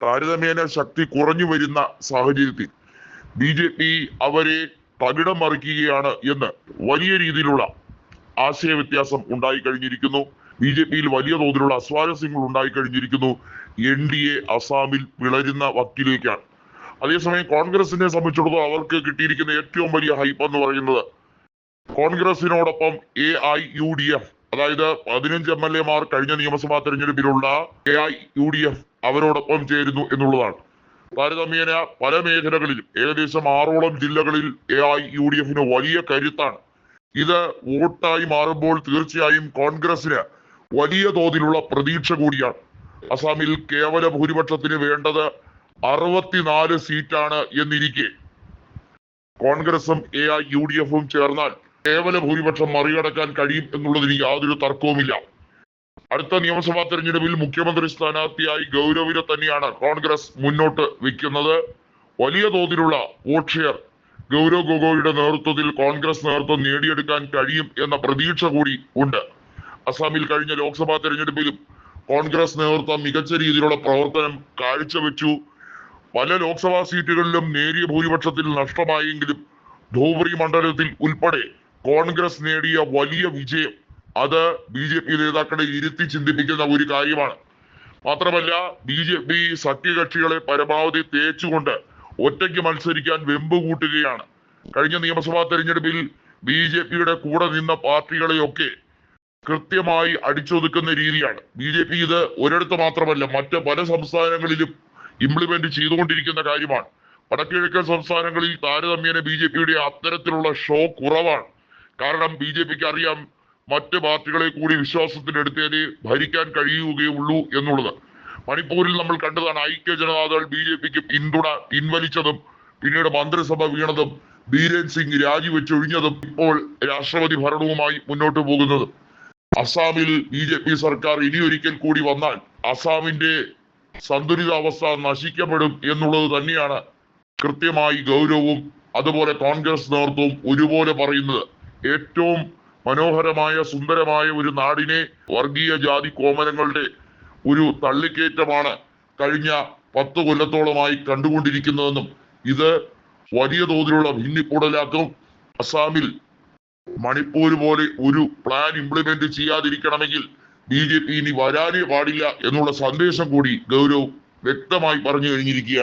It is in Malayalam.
താരതമ്യേന ശക്തി കുറഞ്ഞു വരുന്ന സാഹചര്യത്തിൽ ബി ജെ പി അവരെ തകിടം മറിക്കുകയാണ് എന്ന് വലിയ രീതിയിലുള്ള ആശയ വ്യത്യാസം ഉണ്ടായി കഴിഞ്ഞിരിക്കുന്നു. ബി ജെ പിയിൽ വലിയ തോതിലുള്ള അസ്വാരസ്യങ്ങൾ ഉണ്ടായി കഴിഞ്ഞിരിക്കുന്നു. എൻ ഡി എ അസാമിൽ പിളരുന്ന വക്കിലേക്കാണ്. അതേസമയം കോൺഗ്രസിനെ സംബന്ധിച്ചിടത്തോളം അവർക്ക് കിട്ടിയിരിക്കുന്ന ഏറ്റവും വലിയ ഹൈപ്പ് എന്ന് പറയുന്നത് കോൺഗ്രസിനോടൊപ്പം A I U D F അതായത് പതിനഞ്ച് എം എൽ കഴിഞ്ഞ നിയമസഭാ തെരഞ്ഞെടുപ്പിലുള്ള A I U D F അവരോടൊപ്പം ചേരുന്നു എന്നുള്ളതാണ്. താരതമ്യേന പല മേഖലകളിലും ഏകദേശം ആറോളം ജില്ലകളിൽ എ ഐ യു ഡി എഫിന് വലിയ കരുത്താണ്. ഇത് വോട്ടായി മാറുമ്പോൾ തീർച്ചയായും കോൺഗ്രസിന് വലിയ തോതിലുള്ള പ്രതീക്ഷ കൂടിയാണ്. അസാമിൽ കേവല ഭൂരിപക്ഷത്തിന് വേണ്ടത് അറുപത്തിനാല് സീറ്റാണ് എന്നിരിക്കെ. കോൺഗ്രസും എ ഐ യു ഡി എഫും ചേർന്നാൽ കേവല ഭൂരിപക്ഷം മറികടക്കാൻ കഴിയും എന്നുള്ളതിന് യാതൊരു തർക്കവുമില്ല. അടുത്ത നിയമസഭാ തെരഞ്ഞെടുപ്പിൽ മുഖ്യമന്ത്രി സ്ഥാനാർത്ഥിയായി ഗൗരവിനെ തന്നെയാണ് കോൺഗ്രസ് മുന്നോട്ട് വെക്കുന്നത്. വലിയ തോതിലുള്ള വോട്ട് ഷെയർ ഗൗരവ് ഗൊഗോയുടെ നേതൃത്വത്തിൽ കോൺഗ്രസ് നേതൃത്വം നേടിയെടുക്കാൻ കഴിയും എന്ന പ്രതീക്ഷ കൂടി ഉണ്ട്. അസാമിൽ കഴിഞ്ഞ ലോക്സഭാ തെരഞ്ഞെടുപ്പിലും കോൺഗ്രസ് നേതൃത്വം മികച്ച രീതിയിലുള്ള പ്രവർത്തനം കാഴ്ചവെച്ചു. പല ലോക്സഭാ സീറ്റുകളിലും നേരിയ ഭൂരിപക്ഷത്തിൽ നഷ്ടമായെങ്കിലും ധൂബ്രി മണ്ഡലത്തിൽ ഉൾപ്പെടെ കോൺഗ്രസ് നേടിയ വലിയ വിജയം അത് ബി ജെ പി നേതാക്കളെ ഇരുത്തി ചിന്തിപ്പിക്കുന്ന ഒരു കാര്യമാണ്. മാത്രമല്ല ബി ജെ പി സഖ്യകക്ഷികളെ പരമാവധി തേച്ചുകൊണ്ട് ഒറ്റയ്ക്ക് മത്സരിക്കാൻ വെമ്പ് കൂട്ടുകയാണ്. കഴിഞ്ഞ നിയമസഭാ തെരഞ്ഞെടുപ്പിൽ ബി ജെ പിയുടെ കൂടെ നിന്ന പാർട്ടികളെയൊക്കെ കൃത്യമായി അടിച്ചൊതുക്കുന്ന രീതിയാണ്. ബി ജെ പി ഇത് ഒരിടത്ത് മാത്രമല്ല മറ്റ് പല സംസ്ഥാനങ്ങളിലും ഇംപ്ലിമെന്റ് ചെയ്തുകൊണ്ടിരിക്കുന്ന കാര്യമാണ്. വടക്കിഴക്കൻ സംസ്ഥാനങ്ങളിൽ താരതമ്യേന ബി ജെ പിയുടെ അത്തരത്തിലുള്ള ഷോ കുറവാണ്. കാരണം ബി ജെ പിക്ക് അറിയാം മറ്റ് പാർട്ടികളെ കൂടി വിശ്വാസത്തിലെടുത്തേലേ ഭരിക്കാൻ കഴിയുകയുള്ളൂ എന്നുള്ളത്. മണിപ്പൂരിൽ നമ്മൾ കണ്ടതാണ് ഐക്യ ജനതാദൾ ബി ജെ പിക്ക് പിന്തുണ പിൻവലിച്ചതും പിന്നീട് മന്ത്രിസഭ വീണതും ബീരൻ സിംഗ് രാജിവെച്ചൊഴിഞ്ഞതും ഇപ്പോൾ രാഷ്ട്രപതി ഭരണവുമായി മുന്നോട്ട് പോകുന്നത്. അസാമിൽ ബി ജെ പി സർക്കാർ ഇനിയൊരിക്കൽ കൂടി വന്നാൽ അസാമിന്റെ സന്തുലിതാവസ്ഥ നശിക്കപ്പെടും എന്നുള്ളത് തന്നെയാണ് കൃത്യമായി ഗൗരവവും അതുപോലെ കോൺഗ്രസ് നേതൃത്വവും ഒരുപോലെ പറയുന്നത്. ഏറ്റവും മനോഹരമായ സുന്ദരമായ ഒരു നാടിനെ വർഗീയ ജാതി കോമരങ്ങളുടെ ഒരു തള്ളിക്കയറ്റമാണ് കഴിഞ്ഞ പത്ത് കൊല്ലത്തോളമായി കണ്ടുകൊണ്ടിരിക്കുന്നതെന്നും ഇത് വലിയ തോതിലുള്ള ഭിന്നിക്കൂടലാക്കും അസാമിൽ മണിപ്പൂർ പോലെ ഒരു പ്ലാൻ ഇംപ്ലിമെന്റ് ചെയ്യാതിരിക്കണമെങ്കിൽ ബി ജെ പി ഇനി വരാനേ പാടില്ല എന്നുള്ള സന്ദേശം കൂടി ഗൗരവ് വ്യക്തമായി പറഞ്ഞു കഴിഞ്ഞിരിക്കുകയാണ്.